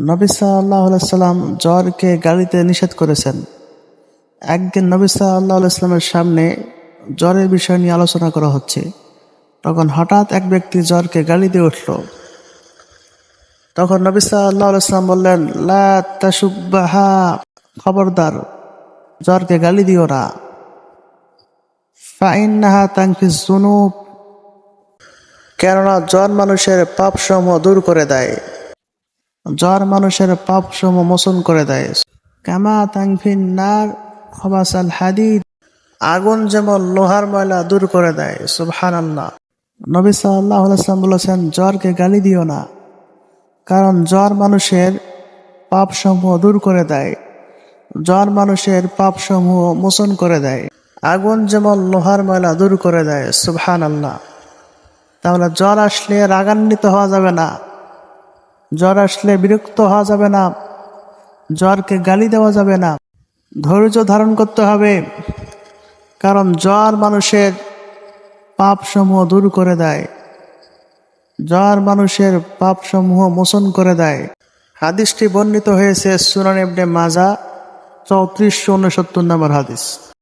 নবী সাল্লাহ সাল্লাম জ্বরকে গাড়িতে নিষেধ করেছেন। একদিন নবী সাল্লাহ ইসলামের সামনে জ্বরের বিষয় নিয়ে আলোচনা করা হচ্ছে। তখন হঠাৎ এক ব্যক্তি জ্বরকে দিয়ে উঠল। তখন নবী সাল্লাহ ইসলাম বললেন, লা তাসুব্বাহা খবরদার, জ্বরকে গালি দিও না। ফাইন্নাহা তাংফিস জুনুব কেননা জ্বর মানুষের পাপসমূহ দূর করে দেয়। জ্বর মানুষের পাপসমূহ মোচন করে দেয়। কামা তাংফিন নার, খবাসাল হাদিদ, আগুন যেমন লোহার ময়লা দূর করে দেয় সুবহান আল্লাহ নবী সাল্লাহ বলেছেন, জ্বরকে গালি দিও না, কারণ জ্বর মানুষের পাপসমূহ দূর করে দেয়, জ্বর মানুষের পাপসমূহ মোচন করে দেয়, আগুন যেমন লোহার ময়লা দূর করে দেয় সুবহান আল্লাহ তাহলে জ্বর আসলে রাগান্বিত হওয়া যাবে না। জ্বর আসলে বিরক্ত হওয়া যাবে না। জ্বরকে গালি দেওয়া যাবে না। ধৈর্য ধারণ করতে হবে। কারণ জ্বর মানুষের পাপসমূহ দূর করে দেয়। জ্বর মানুষের পাপসমূহ মোচন করে দেয়। হাদিসটি বর্ণিত হয়েছে ইবনে মাজা, চৌত্রিশশো উনসত্তর নম্বর হাদিস।